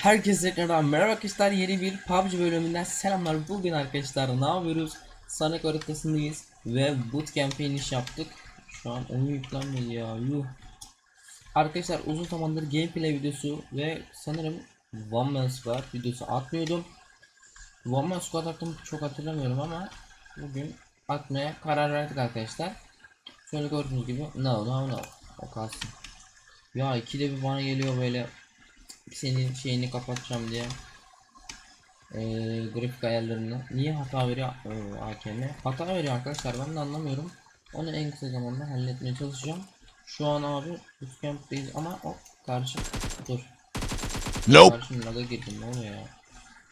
Herkese tekrardan merhaba arkadaşlar. Yeni bir PUBG bölümünden selamlar. Bugün arkadaşlar ne yapıyoruz? Sonic haritasındayız ve bootcamp'e iniş yaptık. Şu an oyun yüklenmedi ya yuh. Arkadaşlar uzun zamandır gameplay videosu ve sanırım One Man Squad videosu atmıyordum. One Man Squad attım çok hatırlamıyorum ama bugün atmaya karar verdik arkadaşlar. Şöyle gördüğünüz gibi no no no. O kalsın. Ya ikide bir bana geliyor böyle senin şeyini kapatacağım diye. Ee, grafik ayarlarını. Niye hata veriyor ee, AKM hata veriyor arkadaşlar ben de anlamıyorum. Onu en kısa zamanda halletmeye çalışacağım. Şu an abi bootcamp'teyiz ama o karşı dur. Nope. karşı laga girdim ne oluyor ya?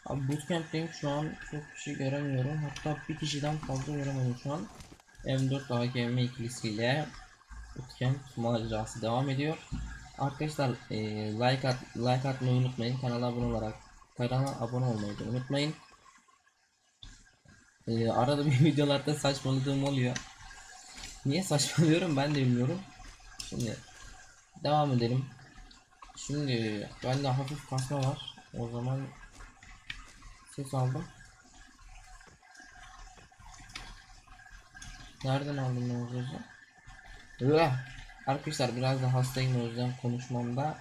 Abi bootcamp'teyim şu an çok kişi göremiyorum. Hatta bir kişiden fazla göremedim şu an. M4 AKM ikilisiyle bootcamp macerası devam ediyor Arkadaşlar e, like at like atmayı unutmayın. Kanala abone olarak kanala abone olmayı da unutmayın. E, arada bir videolarda saçmaladığım oluyor. Niye saçmalıyorum ben de bilmiyorum. Şimdi devam edelim. Şimdi bende hafif kasma var. O zaman ses aldım. Nereden aldım ben o sesi? Üah! Arkadaşlar biraz da hastayım o yüzden konuşmamda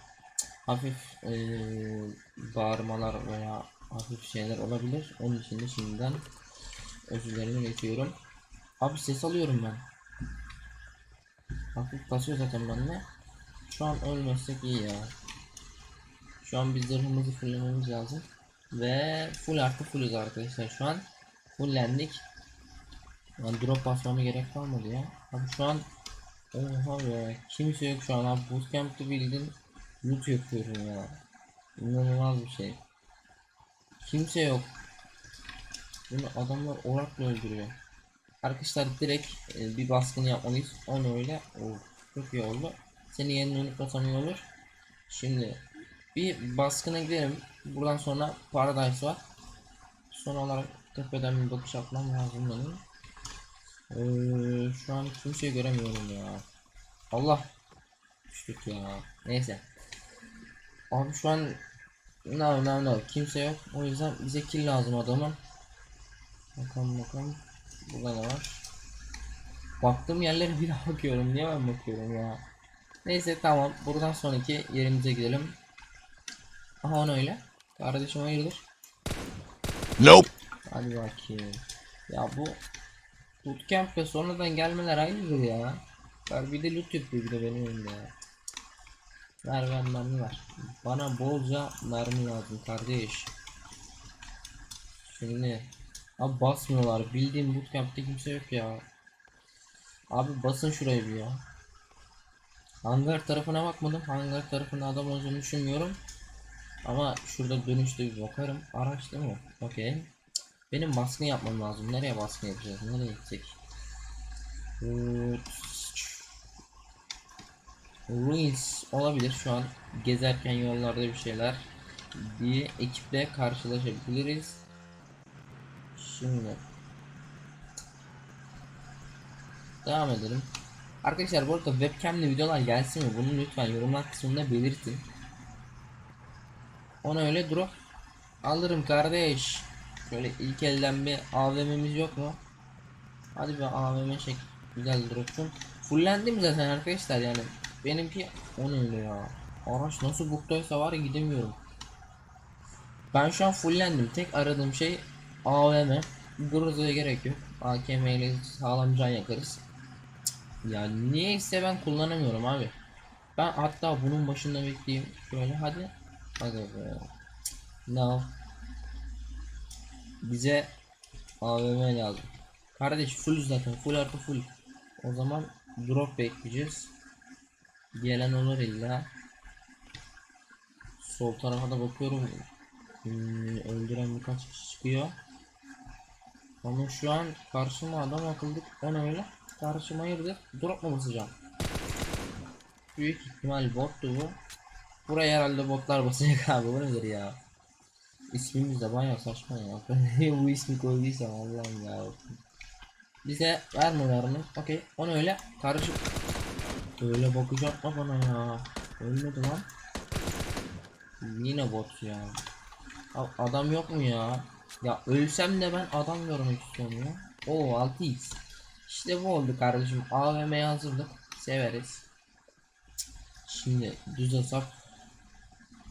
hafif eee, bağırmalar veya hafif şeyler olabilir. Onun için de şimdiden özürlerimi iletiyorum. Abi ses alıyorum ben. Hafif basıyor zaten bende. Şu an ölmezsek iyi ya. Şu an biz zırhımızı fullememiz lazım. Ve full artı fullüz arkadaşlar şu an. Fullendik. Yani drop basmama gerek kalmadı ya. Abi şu an Oha be. Kimse yok şu an abi bootcamp'te bildiğin loot yapıyorum ya. İnanılmaz bir şey. Kimse yok. Bunu adamlar orakla öldürüyor. Arkadaşlar direkt e, bir baskın yapmalıyız. Onu öyle? Oh, çok iyi oldu. Seni yerini unutmasam iyi olur. Şimdi bir baskına gidelim. Buradan sonra Paradise var. Son olarak tepeden bir bakış atmam lazım benim ee, şu an kimseyi göremiyorum ya. Allah. Düştük ya. Neyse. Abi şu an no no no kimse yok. O yüzden bize kill lazım adamın. Bakalım bakalım. Burada ne var? Baktığım yerlere bir daha bakıyorum. Niye ben bakıyorum ya? Neyse tamam. Buradan sonraki yerimize gidelim. Aha onu öyle. Kardeşim hayırdır? Nope. Hadi bakayım. Ya bu Bootcamp ve sonradan gelmeler aynıdır ya. Ver bir de loot yapıyor bir de benim önümde ya. Ver ver mermi ver. Bana bolca mermi lazım kardeş. Şimdi Abi basmıyorlar. Bildiğim bootcamp'te kimse yok ya. Abi basın şurayı bir ya. Hangar tarafına bakmadım. Hangar tarafında adam olduğunu düşünmüyorum. Ama şurada dönüşte bir bakarım. Araç değil mi? Okey. Benim baskın yapmam lazım. Nereye baskın yapacağız? Nereye gidecek? Ee, Ruins olabilir şu an gezerken yollarda bir şeyler diye ekiple karşılaşabiliriz. Şimdi devam edelim. Arkadaşlar bu arada webcam'li videolar gelsin mi? Bunu lütfen yorumlar kısmında belirtin. Ona öyle drop alırım kardeş. Şöyle ilk elden bir AVM'miz yok mu? Hadi bir AVM çek. Güzel drop'cum. Fullendim zaten arkadaşlar yani. Benimki o öyle ya. Araç nasıl buktaysa var ya gidemiyorum. Ben şu an fullendim. Tek aradığım şey AVM. Groza'ya gerek yok. AKM ile sağlam can yakarız. Ya niyeyse ben kullanamıyorum abi. Ben hatta bunun başında bekleyeyim. Şöyle hadi. Hadi be. No. Bize AVM lazım. Kardeş full zaten full artı full. O zaman drop bekleyeceğiz. Gelen olur illa. Sol tarafa da bakıyorum. Hmm, öldüren birkaç kişi çıkıyor. Ama şu an karşıma adam akıldık. Ona öyle. Karşıma hayırdır? Drop mu basacağım? Büyük ihtimal bottu bu. Buraya herhalde botlar basacak abi. Bu nedir ya? İsmimiz de bayağı saçma ya. Bu ismi koyduysam Allah'ım ya. Bize verme verme. Okey. Onu öyle karışık. Öyle bakacak mı bana ya? Ölmedi lan. Yine bot ya. Adam yok mu ya? Ya ölsem de ben adam görmek istiyorum ya. Oo 6x. İşte bu oldu kardeşim. AVM'ye hazırlık. Severiz. Şimdi düz hesap.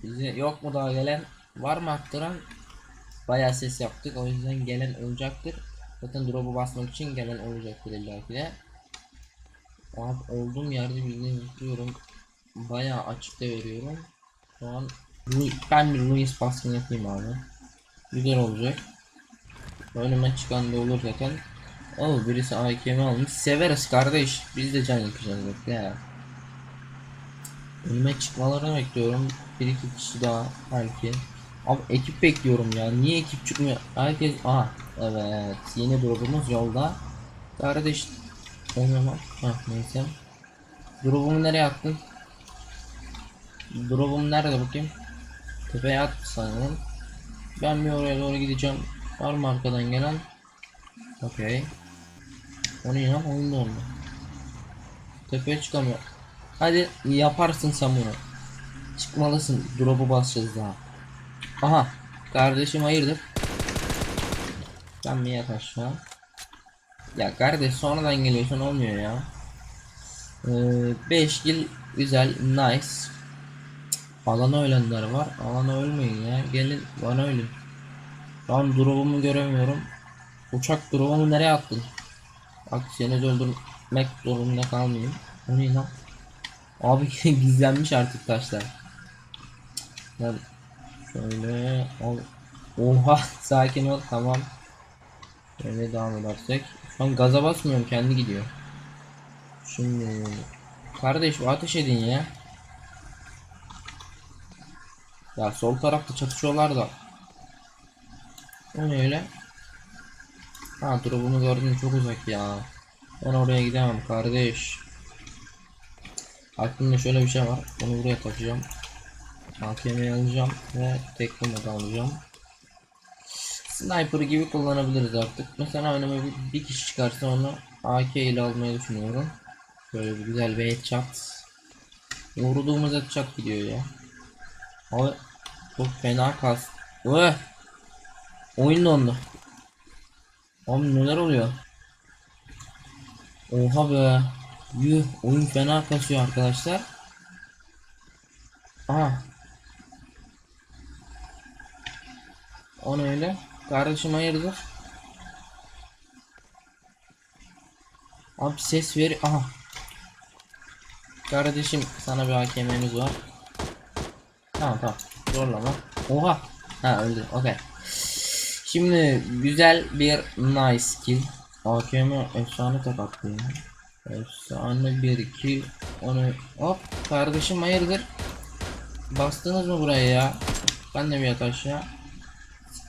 Bize yok mu daha gelen? Var mı aktaran? Bayağı ses yaptık. O yüzden gelen olacaktır. Zaten drop'u basmak için gelen olacaktır illa ki de. Abi olduğum yerde birini tutuyorum. Bayağı açıkta veriyorum. Şu an ben bir Ruiz baskın yapayım abi. Güzel olacak. Önüme çıkan da olur zaten. Oo birisi AKM almış. Severiz kardeş. Biz de can yakacağız bekle ya. Önüme çıkmalarını bekliyorum. Bir iki kişi daha belki. Abi ekip bekliyorum ya. Niye ekip çıkmıyor? Herkes... Aha evet. Yeni drop'umuz yolda. Kardeş. Olmamak. Ha neyse. Drop'umu nereye attın? Drop'um nerede bakayım? Tepeye at sanırım. Ben bir oraya doğru gideceğim. Var mı arkadan gelen? Okey. O ne ya? Oyunda oldu. Tepeye çıkamıyor. Hadi yaparsın sen bunu. Çıkmalısın. Drop'u basacağız daha. Aha. Kardeşim hayırdır? Ben mi yat aşağı? Ya kardeş sonradan geliyorsun olmuyor ya. 5 kill güzel nice. Alana ölenler var. Alana ölmeyin ya. Gelin bana ölün. An drop'umu göremiyorum. Uçak drop'umu nereye attın? De öldürmek zorunda kalmayayım. O ne lan? Abi gizlenmiş artık taşlar. Ben şöyle al. Oha sakin ol tamam. Şöyle devam edersek. Şu an gaza basmıyorum kendi gidiyor. Şimdi kardeş ateş edin ya. Ya sol tarafta çatışıyorlar da. O öyle? Ha drop'umu gördüm çok uzak ya. Ben oraya gidemem kardeş. Aklımda şöyle bir şey var. Bunu buraya takacağım. AKM'yi alacağım ve tekli moda alacağım. Sniper gibi kullanabiliriz artık. Mesela önüme bir, bir kişi çıkarsa onu AK ile almayı düşünüyorum. Böyle bir güzel bir headshot. Vurduğumuz headshot gidiyor ya. Abi çok fena kas. Öh! Oyun dondu. Abi neler oluyor? Oha be. Yuh oyun fena kasıyor arkadaşlar. Aha. O ne öyle? Kardeşim hayırdır? Abi ses ver. Aha. Kardeşim sana bir AKM'miz var. Tamam tamam. Zorlama. Oha. Ha öldü. Okey. Şimdi güzel bir nice kill. AKM efsane tek attı ya. Efsane bir iki onu hop kardeşim hayırdır bastınız mı buraya ya ben de bir yat aşağı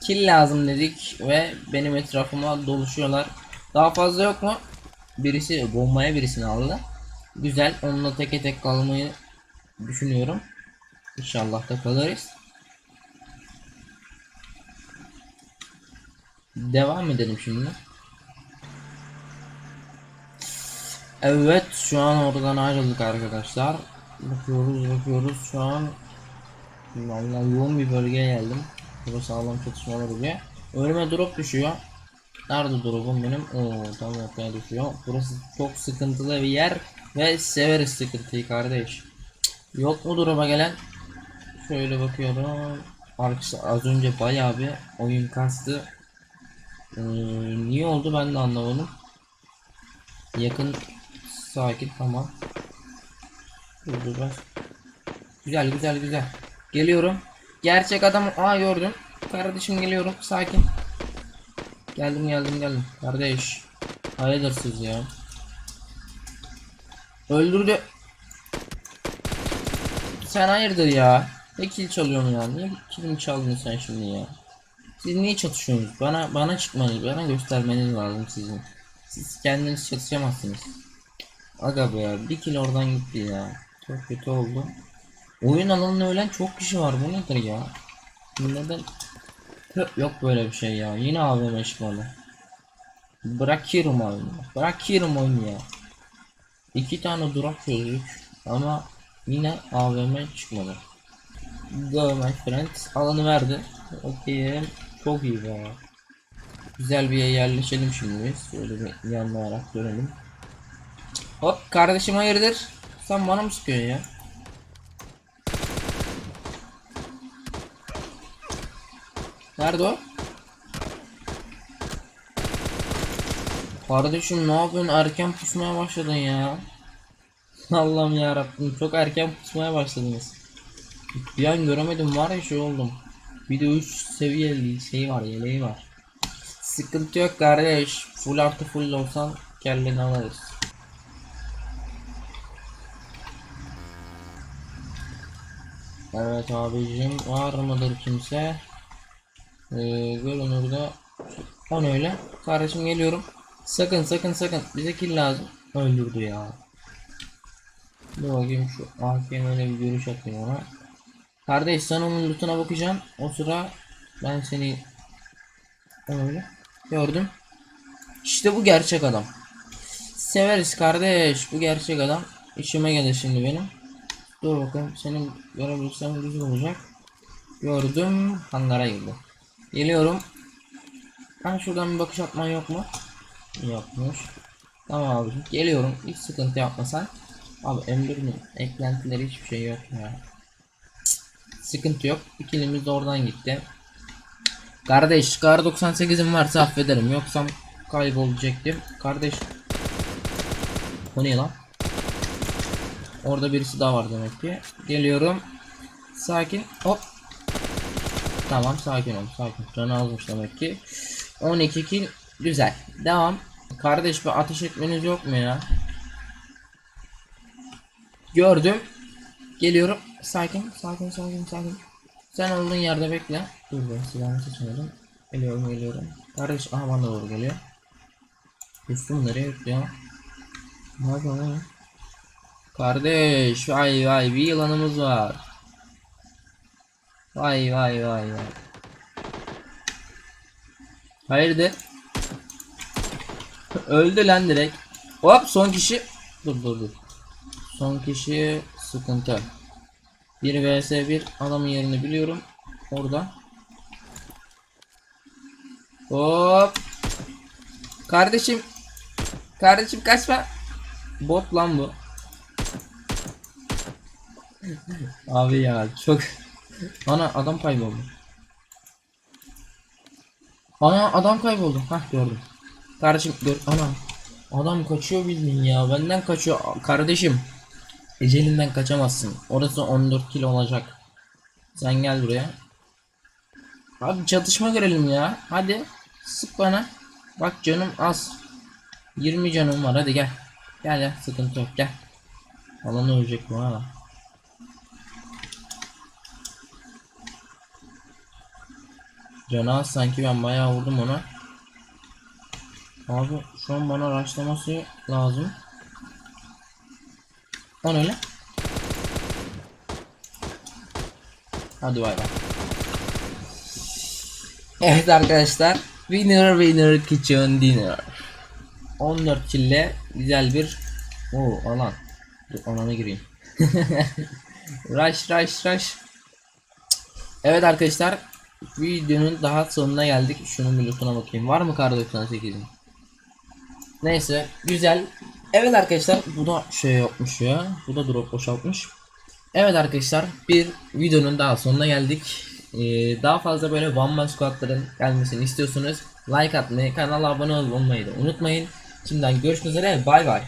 kill lazım dedik ve benim etrafıma doluşuyorlar. Daha fazla yok mu? Birisi bombaya birisini aldı. Güzel onunla teke tek kalmayı düşünüyorum. İnşallah da kalırız. Devam edelim şimdi. Evet şu an oradan ayrıldık arkadaşlar. Bakıyoruz bakıyoruz. Şu an Vallahi yoğun bir bölgeye geldim. Burası sağlam çatışmalar oluyor. Önüme drop düşüyor. Nerede drop'um benim? Oo tam ortaya düşüyor. Burası çok sıkıntılı bir yer ve severiz sıkıntıyı kardeş. Yok mu drop'a gelen? Şöyle bakıyorum. Arkadaşlar az önce bayağı bir oyun kastı. Ee, niye oldu ben de anlamadım. Yakın sakin tamam. Dur dur bak. Güzel güzel güzel. Geliyorum. Gerçek adam aa gördüm. Kardeşim geliyorum sakin. Geldim geldim geldim. Kardeş. Hayırdır siz ya. Öldürdü. Sen hayırdır ya. Ne kill çalıyorsun ya? Niye killimi çaldın sen şimdi ya? Siz niye çatışıyorsunuz? Bana bana çıkmanız, bana göstermeniz lazım sizin. Siz kendiniz çatışamazsınız. Aga be bir kill oradan gitti ya. Çok kötü oldu. Oyun alanında ölen çok kişi var. Bu nedir ya? Neden? Yok böyle bir şey ya. Yine AVM çıkmadı. Bırakıyorum oyunu. Bırakıyorum oyunu ya. İki tane durak çözdük ama yine AVM çıkmadı. Go my friend. Alanı verdi. Okey. Çok iyi be. Güzel bir yere yerleşelim şimdi biz. Şöyle bir yanlayarak dönelim. Hop kardeşim hayırdır? Sen bana mı sıkıyorsun ya? Nerede o? Kardeşim ne yapıyorsun? Erken pusmaya başladın ya. Allah'ım ya Rabbim çok erken pusmaya başladınız. Bir an göremedim var ya şey oldum. Bir de 3 seviyeli şey var yeleği var. Sıkıntı yok kardeş. Full artı full olsan kelleni alırız. Evet abicim var mıdır kimse? Ee, görünürde on öyle. Kardeşim geliyorum. Sakın sakın sakın bize kill lazım. Öldürdü ya. Dur bakayım şu AKM'le bir görüş atayım ona. Kardeş sen onun lootuna bakacaksın. O sıra ben seni öyle gördüm. İşte bu gerçek adam. Severiz kardeş bu gerçek adam. İşime gelir şimdi benim. Dur bakalım senin görebilirsem güzel olacak. Gördüm hangara girdi. Geliyorum. Ben şuradan bir bakış atman yok mu? Yokmuş. Tamam abicim geliyorum. Hiç sıkıntı yapma sen. Abi M1'in eklentileri hiçbir şey yok ya. Sıkıntı yok. İkilimiz de oradan gitti. Kardeş kar 98'im varsa affederim. Yoksam kaybolacaktım. Kardeş. O ne lan? Orada birisi daha var demek ki. Geliyorum. Sakin. Hop. Tamam sakin ol sakin. Canı azmış demek ki. 12 kill. Güzel. Devam. Kardeş bir ateş etmeniz yok mu ya? Gördüm. Geliyorum. Sakin, sakin, sakin, sakin. Sen olduğun yerde bekle. Dur ben silahımı seçmedim. Geliyorum, geliyorum. Kardeş aha bana doğru geliyor. Üstüm nereye gitti ya? Ne yapıyor lan? Kardeş vay vay bir yılanımız var. Vay vay vay vay. Hayırdır? Öldü lan direkt. Hop son kişi. Dur dur dur. Son kişi sıkıntı. 1 vs 1 adamın yerini biliyorum. Orada. Hop. Kardeşim. Kardeşim kaçma. Bot lan bu. Abi ya çok. Ana adam kayboldu. Ana adam kayboldu. Hah gördüm. Kardeşim gör. Ana. Adam kaçıyor bildiğin ya. Benden kaçıyor. Kardeşim. Ecelinden kaçamazsın. Orası 14 kilo olacak. Sen gel buraya. Abi çatışma görelim ya. Hadi. Sık bana. Bak canım az. 20 canım var. Hadi gel. Gel ya. Sıkıntı yok. Gel. Alan ölecek bu hala. Canı sanki ben bayağı vurdum ona. Abi şu an bana rushlaması lazım. On öyle. Hadi bay bay. Evet arkadaşlar. Winner winner kitchen dinner. 14 kille güzel bir o alan. Dur alana gireyim. rush rush rush. Evet arkadaşlar videonun daha sonuna geldik. Şunun bir lootuna bakayım. Var mı kar 98'in? Neyse güzel. Evet arkadaşlar bu da şey yapmış ya. Bu da drop boşaltmış. Evet arkadaşlar bir videonun daha sonuna geldik. Ee, daha fazla böyle One Man Squad'ların gelmesini istiyorsunuz. Like atmayı, kanala abone olmayı da unutmayın. Şimdiden görüşmek üzere. Bay bay.